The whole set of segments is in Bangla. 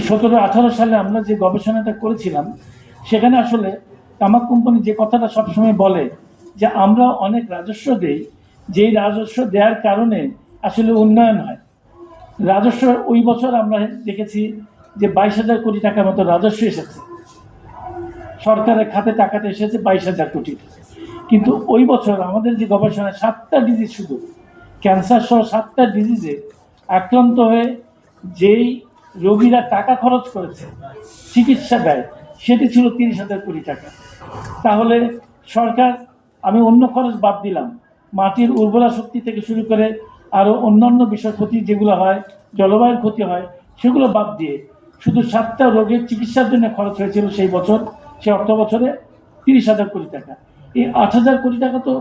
সতেরো, আঠারো সালে আমরা যে গবেষণাটা করেছিলাম, সেখানে আসলে তামাক কোম্পানি যে কথাটা সবসময় বলে, যে আমরা অনেক রাজস্ব দেই, যেই রাজস্ব দেওয়ার কারণে আসলে উন্নয়ন হয়। রাজস্ব, ওই বছর আমরা দেখেছি যে বাইশ হাজার কোটি টাকার মতো রাজস্ব এসেছে। সরকারের খাতে টাকাটা এসেছে বাইশ হাজার কোটি কিন্তু ওই বছর আমাদের যে গবেষণায় সাতটা ডিজিজ শুধু ক্যান্সার সহ সাতটা ডিজিজে আক্রান্ত হয়ে যেই রোগীরা টাকা খরচ করেছে, চিকিৎসা ব্যয়। সেটি ছিল তিরিশ হাজার কোটি টাকা। তাহলে সরকার, আমি অন্য খরচ বাদ দিলাম। মাটির উর্বরা শক্তি থেকে শুরু করে আরও অন্যান্য বিষয় ক্ষতি যেগুলো হয়, জলবায়ুর ক্ষতি হয়, সেগুলো বাদ দিয়ে শুধু সাতটা রোগের চিকিৎসার জন্য খরচ হয়েছিল সেই বছর, সে অর্থ বছরে তিরিশ হাজার কোটি টাকা। এই আট হাজার কোটি টাকা তো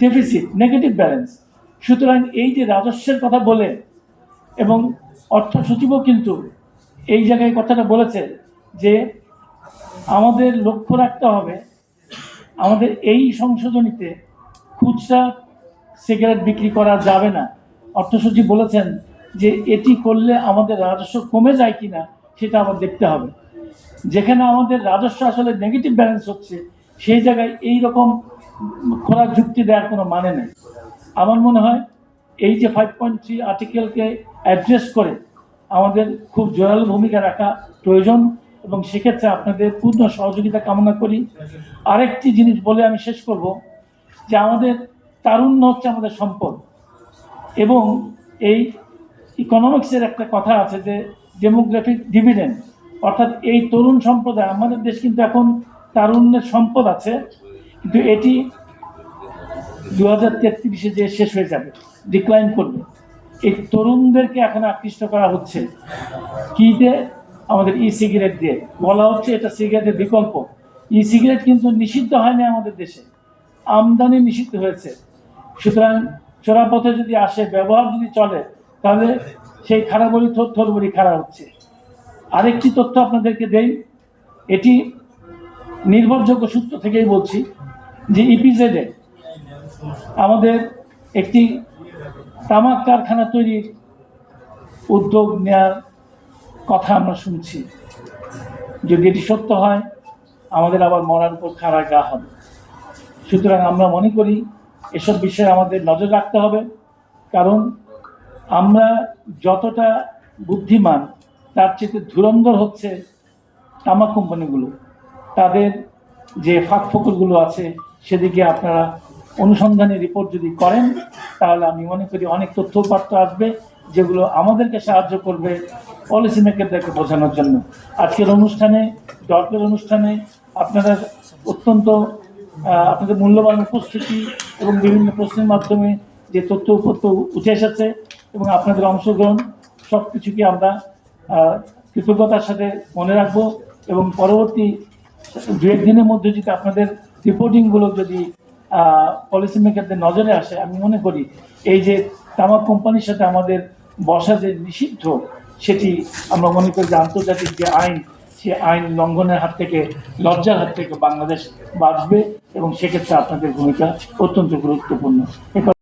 ডেফিসিট নেগেটিভ ব্যালেন্স সুতরাং এই যে রাজস্বের কথা বলে এবং অর্থ সচিবও কিন্তু এই জায়গায় কথাটা বলেছে যে আমাদের লক্ষ্য রাখতে হবে, আমাদের এই সংশোধনীতে খুচরা সিগারেট বিক্রি করা যাবে না। অর্থ সচিব বলেছেন যে এটি করলে আমাদের রাজস্ব কমে যায় কিনা সেটা আবার দেখতে হবে। যেখানে আমাদের রাজস্ব আসলে নেগেটিভ ব্যালেন্স হচ্ছে, সেই জায়গায় এই রকম খোরাক যুক্তি দেওয়ার কোনো মানে নেই। আমার মনে হয় এই যে ফাইভ পয়েন্ট থ্রি আর্টিকেলকে অ্যাড্রেস করে আমাদের খুব জোরালো ভূমিকা রাখা প্রয়োজন এবং সেক্ষেত্রে আপনাদের পূর্ণ সহযোগিতা কামনা করি। আরেকটি জিনিস বলে আমি শেষ করব যে আমাদের তারুণ্য হচ্ছে আমাদের সম্পদ এবং এই ইকোনমিক্সের একটা কথা আছে যে ডেমোগ্রাফিক ডিভিডেন্ড অর্থাৎ এই তরুণ সম্প্রদায়, আমাদের দেশ কিন্তু এখন তারুণ্যের সম্পদ আছে, কিন্তু এটি দু হাজার তেত্রিশে যে শেষ হয়ে যাবে ডিক্লাইন করবে। এই তরুণদেরকে এখন আকৃষ্ট করা হচ্ছে। কি দিয়ে আমাদের ই সিগারেট দিয়ে? বলা হচ্ছে এটা সিগারেটের বিকল্প। ই সিগারেট কিন্তু নিষিদ্ধ হয়নি আমাদের দেশে। আমদানি নিষিদ্ধ হয়েছে। সুতরাং চোরাপথে যদি আসে, ব্যবহার যদি চলে, তাহলে সেই খারাপরি তথ্যর বড়ি খারাপ হচ্ছে। আরেকটি তথ্য আপনাদেরকে দেই। এটি নির্ভরযোগ্য সূত্র থেকেই বলছি যে ইপিজেডে আমাদের একটি তামাক কারখানা তৈরির উদ্যোগ নেওয়ার কথা আমরা শুনছি। যদি এটি সত্য হয়, আমাদের আবার মরার উপর খাড়া গা হবে। সুতরাং আমরা মনে করি, এসব বিষয়ে আমাদের নজর রাখতে হবে, কারণ আমরা যতটা বুদ্ধিমান, তার চেয়ে ধুরন্ধর হচ্ছে তামাক কোম্পানিগুলো। তাদের যে ফাঁক ফকরগুলো আছে, সেদিকে আপনারা অনুসন্ধানী রিপোর্ট যদি করেন, তাহলে আমি মনে করি অনেক তথ্য উপাত্ত আসবে, যেগুলো আমাদেরকে সাহায্য করবে পলিসি মেকারদেরকে বোঝানোর জন্য। আজকের অনুষ্ঠানে ডটের অনুষ্ঠানে আপনারা অত্যন্ত আপনাদের মূল্যবান উপস্থিতি এবং বিভিন্ন প্রশ্নের মাধ্যমে যে তথ্য উপত্য উঠে এসেছে এবং আপনাদের অংশগ্রহণ সব কিছুকে আমরা কৃতজ্ঞতার সাথে মনে রাখব এবং পরবর্তী দু একদিনের মধ্যে যদি আপনাদের রিপোর্টিংগুলো যদি পলিসি মেকারদের নজরে আসে, আমি মনে করি এই যে তামাক কোম্পানির সাথে আমাদের বসা যে নিষিদ্ধ, সেটি আমরা মনে করি যে আন্তর্জাতিক যে আইন, সে আইন লঙ্ঘনের হাত থেকে, লজ্জার হাত থেকে বাংলাদেশ বাঁচবে এবং সেক্ষেত্রে আপনাদের ভূমিকা অত্যন্ত গুরুত্বপূর্ণ।